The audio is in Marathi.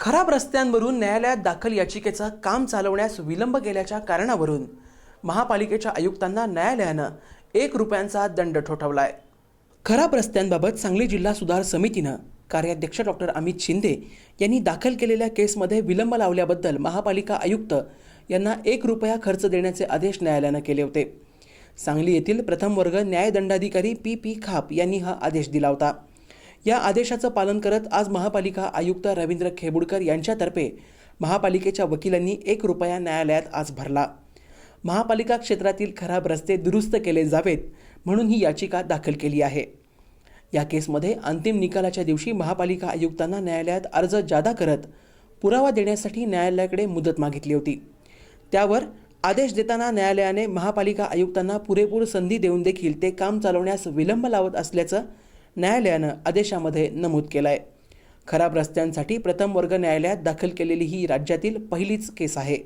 खराब रस्त्यांवरून न्यायालयात दाखल याचिकेचं काम चालवण्यास विलंब केल्याच्या कारणावरून महापालिकेच्या आयुक्तांना न्यायालयानं एक रुपयांचा दंड ठोठावलाय. खराब रस्त्यांबाबत सांगली जिल्हा सुधार समितीनं कार्याध्यक्ष डॉक्टर अमित शिंदे यांनी दाखल केलेल्या केसमध्ये विलंब लावल्याबद्दल महापालिका आयुक्त यांना एक रुपया खर्च देण्याचे आदेश न्यायालयानं केले होते. सांगली येथील प्रथम वर्ग न्यायदंडाधिकारी पी पी खाप यांनी हा आदेश दिला होता. या आदेशाचं पालन करत आज महापालिका आयुक्त रवींद्र खेबुडकर यांच्यातर्फे महापालिकेच्या वकिलांनी एक रुपया न्यायालयात आज भरला. महापालिका क्षेत्रातील खराब रस्ते दुरुस्त केले जावेत म्हणून ही याचिका दाखल केली आहे. या केसमध्ये अंतिम निकालाच्या दिवशी महापालिका आयुक्तांना न्यायालयात अर्ज जादा करत पुरावा देण्यासाठी न्यायालयाकडे मुदत मागितली होती. त्यावर आदेश देताना न्यायालयाने महापालिका आयुक्तांना पुरेपूर संधी देऊन देखील ते काम चालवण्यास विलंब लावत असल्याचं न्यायालयानं आदेशामध्ये नमूद केलं आहे खराब रस्त्यांसाठी प्रथम वर्ग न्यायालयात दाखल केलेली ही राज्यातील पहिलीच केस आहे.